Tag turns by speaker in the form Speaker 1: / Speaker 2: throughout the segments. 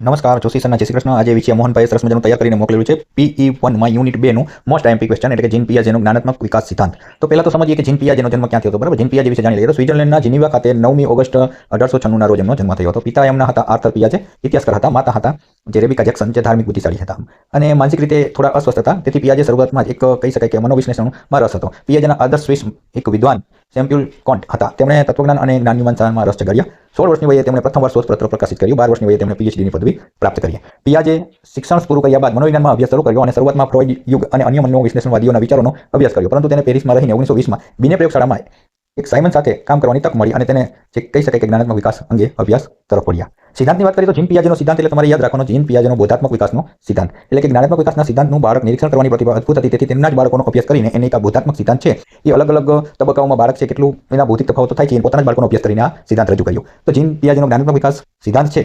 Speaker 1: નમસ્કાર, જોશી સરના, જય શ્રી કૃષ્ણ. આજે વિષય મોહનભાઈ સરસ મજાનું તૈયાર કરીને મોકલેલું છે પીઈ વનમાં યુનિટ બેનું મોસ્ટ આઈમ્પી ક્વેશ્ચન એટલે કે જીન પિયાજેનો જ્ઞાનાત્મક વિકાસ સિદ્ધાંત. તો પહેલા તો સમજીએ કે જીન પિયાજેનો જન્મ ક્યાં થયો હતો, બરાબર? જીન પિયાજે વિશે જાણી લઈએ તો સ્વિટરલેન્ડના જીનીવા ખાતે નવમી ઓગસ્ટ અઢારસો છન્નુંના રોજ એમનો જન્મ થયો હતો. પિતા એમના હતા આર્થર પિયાજે ઇતિહાસકાર હતા, માતા હતા. જે રેબિકા જેક્સન જે ધાર્મિક બુદ્ધિશાળી હતા. અને માનસિક રીતે થોડા અસ્વસ્થ હતા. તેથી પિયાજે શરૂઆતમાં એક કહી શકાય કે મનોવિશ્લેષણમાં રસ હતો. પિયાજેના આદર્શ સ્વિસ એક વિદ્વાન સેમ્પ્યુલ કોન્ટ હતા. તેમણે તત્વજ્ઞાન અને જ્ઞાન મીમાંસામાં રસ જગાડ્યા. સોળ વર્ષની વયે તેમણે પ્રથમ વર્ષ શોધપત્ર પ્રકાશિત કર્યું. બાર વર્ષની વયે તેમણે પીએચડીની પદવી પ્રાપ્ત કરી. પિયાજે શિક્ષણ પૂરું કર્યા બાદ મનોવિજ્ઞાનમાં અભ્યાસ શરૂ કર્યો અને શરૂઆતમાં ફ્રોઇડ યુગ અને અન્ય મનોવિશ્લેષણવાદીઓના વિચારોનો અભ્યાસ કર્યો. પરંતુ તેને પેરિસમાં રહીને ઓગણીસો વીસમાં બિને પ્રયોગશાળામાં એક સાયમન સાથે કામ કરવાની તક મળી અને તેને જે કહી શકાય કે જ્ઞાનાત્મક વિકાસ અંગે અભ્યાસ તરફ વળ્યા. સિદ્ધાંતની વાત કરીએ તો જીન પિયાજેનો સિદ્ધાંત એટલે તમારે યાદ રાખવાનો, જીન પિયાજેનો બોધાત્મક વિકાસનો સિદ્ધાંત. એટલે કે જ્ઞાનાત્મક વિકાસના સિદ્ધાંતનું બાળક નિરીક્ષણ કરવાની પ્રતિભા અદભુત હતી. તેથી તેમના જ બાળકોનો અભ્યાસ કરીને એને એક આ બોધાત્મક સિદ્ધાંત છે. એ અલગ અલગ તબક્કાઓમાં બાળક છે, કેટલું એના ભૌતિક તફાવતો થાય છે પોતાના જ બાળકોનો અભ્યાસ કરીને આ સિદ્ધાંત રજૂ કર્યો. તો જીન પિયાજેનો જ્ઞાનાત્મક વિકાસ સિદ્ધાંત છે.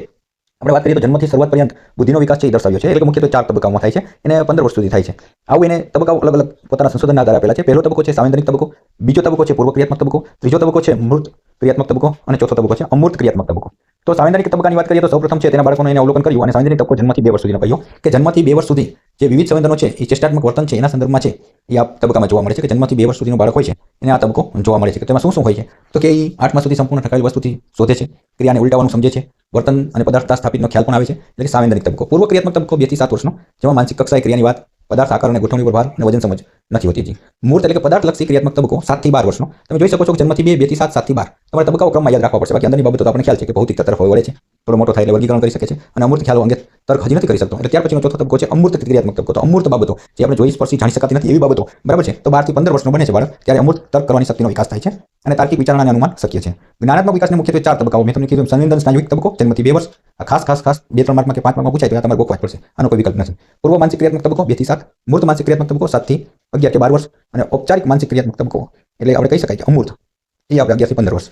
Speaker 1: આપણે વાત કરીએ તો જન્મથી શરૂઆત પર્યંત બુદ્ધિનો વિકાસ છે એ દર્શાવ્યો છે. એટલે કે મુખ્યત્વે ચાર તબક્કામાં થાય છે એને પંદર વર્ષ સુધી થાય છે. આવું એને તબક્કાઓ અલગ અલગ પોતાના સંશોધનના આધારે આપેલા છે. પહેલો તબક્કો છે સાંવેદનિક તબક્કો, બીજો તબક્કો છે પૂર્વ ક્રિયાત્મક તબક્કો, ત્રીજો તબક્કો છે મૂર્ત ક્રિયાત્મક તબક્કો અને ચોથો તબક્કો છે અમૂર્ત ક્રિયાત્મક તબક્કો. તો સાંવેદનિક તબક્કાની વાત કરીએ તો સૌપ્રથમ છે તેના બાળકોને એને અવલોકન કર્યું અને સાંવેદનિક તબક્કો જન્મથી બે વર્ષ સુધીનો કહ્યો કે જન્મથી બે વર્ષ સુધી જે વિવિધ સંવેદનો છે એ ચેષ્ટાત્મક વર્તન છે, એના સંદર્ભમાં છે એ આ તબક્કામાં જોવા મળે છે કે જન્મથી બે વર્ષ સુધીનો બાળક હોય છે એને આ તબક્કો જોવા મળે છે કે તેમાં શું શું હોય છે. તો કે એ આઠમા સુધી સંપૂર્ણ ઠકાયેલ વસ્તુથી શોધે છે, ક્રિયાને ઉલટાવવાનું સમજે છે, વર્તન અને પદાર્થતા સ્થાપિતનો ખ્યાલ પણ આવે છે, એટલે કે સાંવેદનિક તબક્કો. પૂર્વ ક્રિયાત્મક તબક્કો બેથી સાત વર્ષનો, જેમાં માનસિક કક્ષાએ ક્રિયાની વાત, પદાર્થ આકાર અને ગોઠવણી પર ભાર અને વજન સમજ નથી હોતી મૂર્ત એટલે કે પદાર્થલક્ષી ક્રિયાત્મક તબક્કો સાતથી બાર વર્ષનો. તમે જોઈ શકો છો કે જન્મથી બે બેથી સાત સાતથી બાર. તમારે તબક્કાઓ ક્રમમાં યાદ રાખવા પડશે. બાકી અંદરની બાબતો તો આપણને ખ્યાલ છે કે ભૌતિકતા તરફ વળે છે. થોડો મોટો થાય એટલે વર્ગીકરણ કરી શકે છે અને અમૂર્ત ખ્યાલો અંગે તર્ક હજી નથી કરી શકતો. એટલે ત્યાર પછીનો ચોથો તબક્કો છે અમૂર્ત ક્રિયાત્મક તબક્કો. તો અમૂર્ત બાબતો જે આપણે જોઈ, સ્પર્શી, જાણી શકાતી નથી એવી બાબતો, બરાબર છે? તો બારથી પંદર વર્ષનો બને છે બાળક ત્યારે અમૂર્ત તર્ક કરવાની શક્તિનો વિકાસ થાય છે અને તાર્કિક વિચારણાને અનુમાન શક્ય છે. જ્ઞાનાત્મક વિકાસને મુખ્યત્વે ચાર તબક્કાઓ. મેં તમને કીધું સંવેદન સ્નાયુવિક તબક્કો જન્મથી બે વર્ષ ખાસ ખાસ ખાસ બે, ત્રણ માર્કમાં કે પાંચ માર્કમાં પૂછાય તો તમારે ગોખવા પડશે. આનો કોઈ વિકલ્પ નથી. પૂર્વ માનસિક ક્રિયાત્મક તબક્કો બેથી સાત. મૂર્ત માનસિક ક્રિયાત્મક તબક્કો, સાતથી અગિયાર કે બાર વર્ષ. અને ઔપચારિક માનસિક ક્રિયાત્મક તબક્કો. એટલે આપણે કહી શકાય કે અમૂર્ત. એ આપણે અગિયારથી પંદર વર્ષ.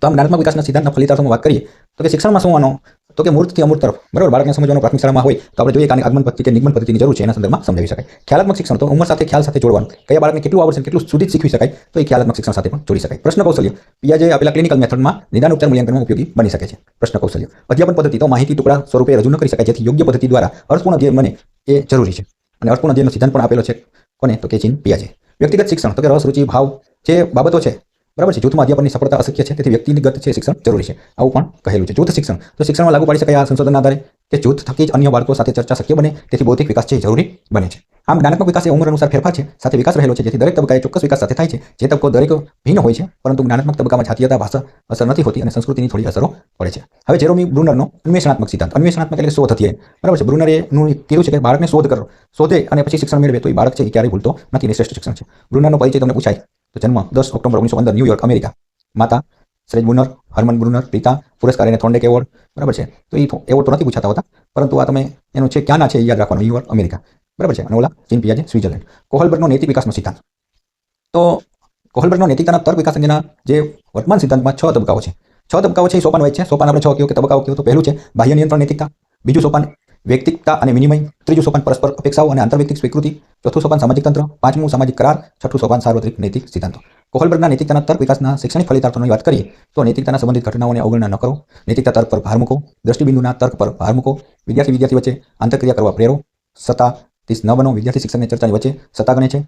Speaker 1: તો આમ જ્ઞાનાત્મક વિકાસના સિદ્ધાંતના ફલિતાર્થમાં વાત કરીએ, તો કે શિક્ષણમાં શું આનો, તો કે મૂર્તથી અમૂર્ત તરફ, બરાબર? બાળકને સમજવાનો પ્રાથમિક શાળામાં હોય, તો આપણે જોઈએ કે આગમન પદ્ધતિ કે નિગમન પદ્ધતિની જરૂર છે, એના સંદર્ભમાં સમજાવી શકાય. ખ્યાલાત્મક શિક્ષણ, તો ઉંમર સાથે ખ્યાલ સાથે જોડવાનું. કયા બાળકને કેટલું આવડશે કેટલું સુધી શીખવી શકાય, તો એ ખ્યાલાત્મક શિક્ષણ સાથે પણ જોડી શકાય. પ્રશ્ન કૌશલ્ય. પિયાજે આપેલા ક્લિનિકલ મેથડમાં નિદાન ઉપચાર મૂલ્યાંકનમાં ઉપયોગી બની શકે છે. પ્રશ્ન કૌશલ્ય. અધ્યાપન પદ્ધતિ, તો માહિતી ટુકડા સ્વરૂપે રજૂ ન કરી શકાય, જેથી યોગ્ય પદ્ધતિ દ્વારા અર્થપૂર્ણ ધ્યેય બને, એ જરૂરી છે. અને અર્થપૂર્ણ ધ્યેયનો સિદ્ધાંત પણ આપેલો છે. કોને? તો કે ચીન પિયાજે વ્યક્તિગત શિક્ષણ, તો કે રસ, રુચિ, ભાવ, જે બાબતો છે બરાબર છે? જૂથમાં અધ્યાપનની સફળતા અશક્ય છે, તેથી વ્યક્તિગત છે શિક્ષણ જરૂરી છે. આવું પણ કહેલું છે. જૂથ શિક્ષણ. તો શિક્ષણમાં લાગુ પાડી શકાય આ સંશોધનના આધારે કે જૂથ થકી જ અન્ય બાળકો સાથે ચર્ચા શક્ય બને, તેથી બૌદ્ધિક વિકાસ છે જરૂરી બને છે. આમ જ્ઞાનાત્મક વિકાસ એ ઉંમર અનુસાર ફેરફાર છે, સાથે વિકાસ રહેલો છે, જેથી દરેક તબક્કાએ ચોક્કસ વિકાસ સાથે થાય છે. જે તબક્કો દરેક ભિન્ન હોય છે, પરંતુ જ્ઞાનાત્મક તબક્કામાં જાતીયતા, ભાષા અસર નથી હોતી અને સંસ્કૃતિની થોડી અસરો પડે છે. હવે જેરોમી બ્રુનરનો અન્વેષણાત્મક સિદ્ધાંત. અન્વેષણાત્મક એટલે શોધ હતી બરાબર છે? બ્રુનરે નું કહ્યું છે કે બાળકને શોધ કરો. શોધે અને પછી શિક્ષણ મેળવે, તો એ બાળક છે એ ક્યારેય ભૂલતો નથી શ્રેષ્ઠ શિક્ષણ છે. બ્રુનરનો પરિચય તમને પૂછાય. તો જન્મ દસ ઓક્ટોબર ઓગણીસો પંદર ન્યુયોર્ક અમેરિકા. માતા સરેજ બુનર, હરમન બુનર, પિતા પુરસ્કાર એને થોન્ડેક એવોર્ડ બરાબર છે? તો એ એવોર્ડ તો નથી પૂછાતા હોતા, પરંતુ આ તમે એનું છે ક્યાંના છે યાદ રાખવાનું ન્યુયોર્ક અમેરિકા. બરાબર છે? અને ઓલા ચીન પિયાજે, સ્વિટ્ઝરલેન્ડ. કોહલબર્ગનો નૈતિક વિકાસનો સિદ્ધાંત. તો કોહલબર્ગનો નૈતિકતાના તર્ક વિકાસ અંગેના જે વર્તમાન સિદ્ધાંતમાં છ તબક્કાઓ છે. છ તબક્કાઓ છે એ સોપાન હોય છે. સોપાન આપણે છ કહ્યું કે તબક્કાઓ કહ્યું તો પહેલું છે બાહ્ય નિયંત્રણ નૈતિકતા, બીજું સોપાન વ્યક્તિકતા અને વિનિમય, ત્રીજું સોપાન પરસ્પર અપેક્ષાઓ અને આંતરવ્યક્તિક સ્વીકૃતિ, ચોથું સોપાન સામાજિક તંત્ર, પાંચમું સામાજિક કરાર, છઠ્ઠું સોપાન સાર્વત્રિક નૈતિક સિદ્ધાંતો. કોહલબર્ગના નૈતિકતાના તર્ક વિકાસના શૈક્ષણિક ફલિતાર્થોની વાત કરીએ, તો નૈતિકતાના સંબંધિત ઘટનાઓને અવગણના ન કરો, નૈતિકતા તર્ક પર ભાર મૂકો, દ્રષ્ટિબિંદુના તર્ક પર ભાર મૂકો, વિદ્યાર્થી વિદ્યાર્થી વચ્ચે આંતરક્રિયા કરવા પ્રેરો સત્તાથી ન બનો, વિદ્યાર્થી શિક્ષણની ચર્ચાની વચ્ચે સત્તા ગણે છે.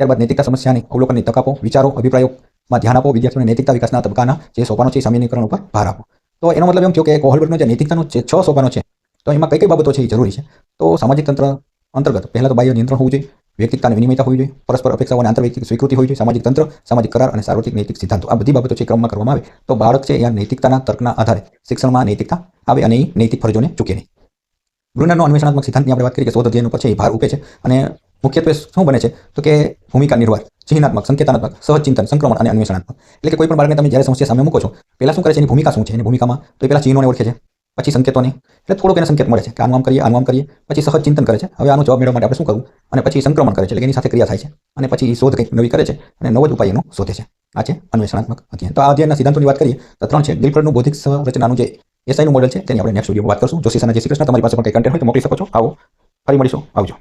Speaker 1: ત્યારબાદ નૈતિકતા સમસ્યાની અવલોકનની તક વિચારો, અભિપ્રાયોમાં ધ્યાન આપો, વિદ્યાર્થીઓને નૈતિકતા વિકાસના તબક્કાના જે સોપાનો છે સામાન્યકરણ ઉપર ભાર આપો. તો એનો મતલબ એમ થયો કે કોહલબર્ગનો જે નૈતિકતાનો જે છ સોપાનો છે તો એમાં કઈ કઈ બાબતો છે એ જરૂરી છે. તો સામાજિક તંત્ર અંતર્ગત પહેલાં તો બાહ્ય નિયંત્રણ હોવું જોઈએ વ્યક્તિકતાની વિનિમયતા હોવી જોઈએ, પરસ્પર અપેક્ષાઓ અને આંતરવૈયક્તિક સ્વીકૃતિ હોવી જોઈએ, સામાજિક તંત્ર, સામાજિક કરાર અને સાર્વત્રિક નૈતિક સિદ્ધાંતો. આ બધી બાબતો છે ક્રમમાં કરવામાં આવે તો બાળક છે અહીંયા નૈતિકતાના તર્કના આધારે શિક્ષણમાં નૈતિકતા આવે અને એ નૈતિક ફરજોને ચૂકે નહીં. બ્રુનરનો અન્વેષણાત્મક સિદ્ધાંતની આપણે વાત કરીએ કે શોધ અધ્યયનો પછી એ ભાર ઉપે છે અને મુખ્યત્વે શું બને છે? તો કે ભૂમિકા નિર્વાહ, ચિહ્નાત્મક, સંકેતાત્મક, સહજ ચિંતન, સંક્રમણ અને અન્વેષણાત્મક. એટલે કે કોઈ પણ બાળકને તમે જ્યારે સમસ્યા સામે મૂકો છો, પહેલાં શું કરે છે? એની ભૂમિકા શું છે? એની ભૂમિકામાં તો એ પહેલા ચિહ્નોને ઓળખે છે. પછી સંકેતોને, એટલે થોડોક એને સંકેત મળે છે કે આનું આમ કરીએ, આનું આમ કરીએ, પછી સહજ ચિંતન કરે છે. હવે આનો જવાબ મેળવવા માટે આપણે શું કરવું? અને પછી સંક્રમણ કરે છે, એટલે એની સાથે ક્રિયા થાય છે. અને પછી શોધ કંઈક નવી કરે છે અને નવો જ ઉપાય એનો શોધે છે. આ છે અન્વેષણાત્મક અધ્યયન. તો આ અધ્યયનના સિદ્ધાંતોની વાત કરીએ, તો ત્રણ છે. દિલફરનું બૌદ્ધિક સંરચનાનું જે એસઆઈનું મોડલ છે, તેની આપણે નેક્સ્ટ વીડિયો વાત કરશું. જોશી સના જય કૃષ્ણ. તમારી પાસે પણ કંઈ કન્ટેન્ટ હોય તો મોકલી શકો છો. આવો. ફરી મળીશું. આવજો.